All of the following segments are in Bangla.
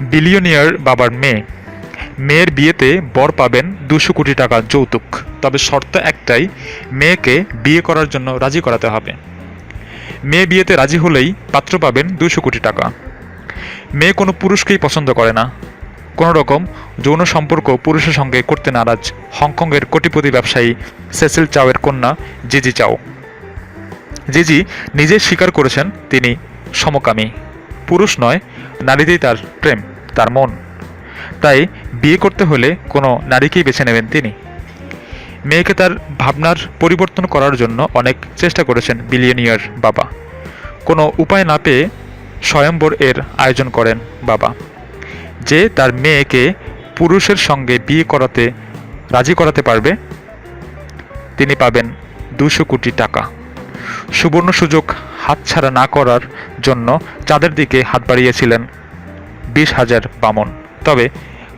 বিলিয়নিয়ার বাবার মেয়ে। মেয়ের বিয়েতে বর পাবেন দুশো কোটি টাকা যৌতুক, তবে শর্ত একটাই, মেয়েকে বিয়ে করার জন্য রাজি করাতে হবে। মেয়ে বিয়েতে রাজি হলেই পাত্র পাবেন দুশো কোটি টাকা। মেয়ে কোনো পুরুষকেই পছন্দ করে না। কোনো রকম যৌন সম্পর্ক পুরুষের সঙ্গে করতে নারাজ হংকংয়ের কোটিপতি ব্যবসায়ী সেসিল চাওয়ের কন্যা জিজি চাও। জিজি নিজে স্বীকার করেছেন তিনি সমকামী। পুরুষ নয়, নারীতেই তার প্রেম, তার মন। তাই বিয়ে করতে হলে কোনো নারীকেই বেছে নেবেন তিনি। মেয়েকে তার ভাবনার পরিবর্তন করার জন্য অনেক চেষ্টা করেছেন বিলিয়নিয়ার বাবা। কোনো উপায় না পেয়ে স্বয়ম্বর এর আয়োজন করেন বাবা। যে তার মেয়েকে পুরুষের সঙ্গে বিয়ে করাতে রাজি করাতে পারবে, তিনি পাবেন দুশো কোটি টাকা। সুবর্ণ সুযোগ হাতছাড়া না করার জন্য চাঁদের দিকে হাত বাড়িয়েছিলেন বিশ হাজার বামন। তবে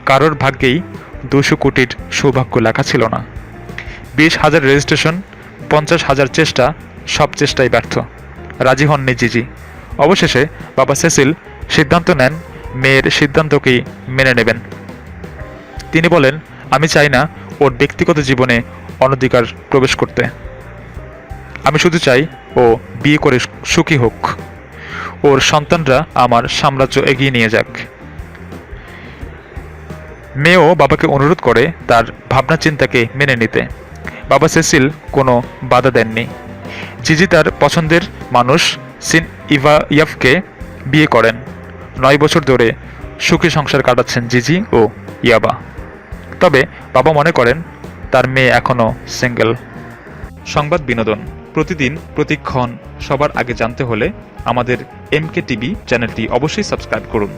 কারোর ভাগ্যেই দুশো কোটির সৌভাগ্য লেখা ছিল না। বিশ হাজার রেজিস্ট্রেশন, পঞ্চাশ হাজার চেষ্টা, সব চেষ্টাই ব্যর্থ। রাজি হননি জিজি। অবশেষে বাবা সেসিল সিদ্ধান্ত নেন, মেয়ের সিদ্ধান্তকেই মেনে নেবেন। তিনি বলেন, আমি চাই না ওর ব্যক্তিগত জীবনে অনধিকার প্রবেশ করতে। আমি শুধু চাই ও বিয়ে করে সুখী হোক। ওর সন্তানরা আমার সাম্রাজ্য এগিয়ে নিয়ে যাক। মেয়েও বাবাকে অনুরোধ করে তার ভাবনা চিন্তাকে মেনে নিতে। বাবা সেসিল কোনো বাধা দেননি। জিজি তার পছন্দের মানুষ সিন ইভা বিয়ে করেন। নয় বছর ধরে সুখী সংসার কাটাচ্ছেন জিজি ও ইয়াবা। তবে বাবা মনে করেন, তার মেয়ে এখনও সিঙ্গেল। সংবাদ বিনোদন। প্রতিদিন প্রতিক্ষণ সবার আগে জানতে হলে আমাদের এমকে টিভি চ্যানেলটি অবশ্যই সাবস্ক্রাইব করুন।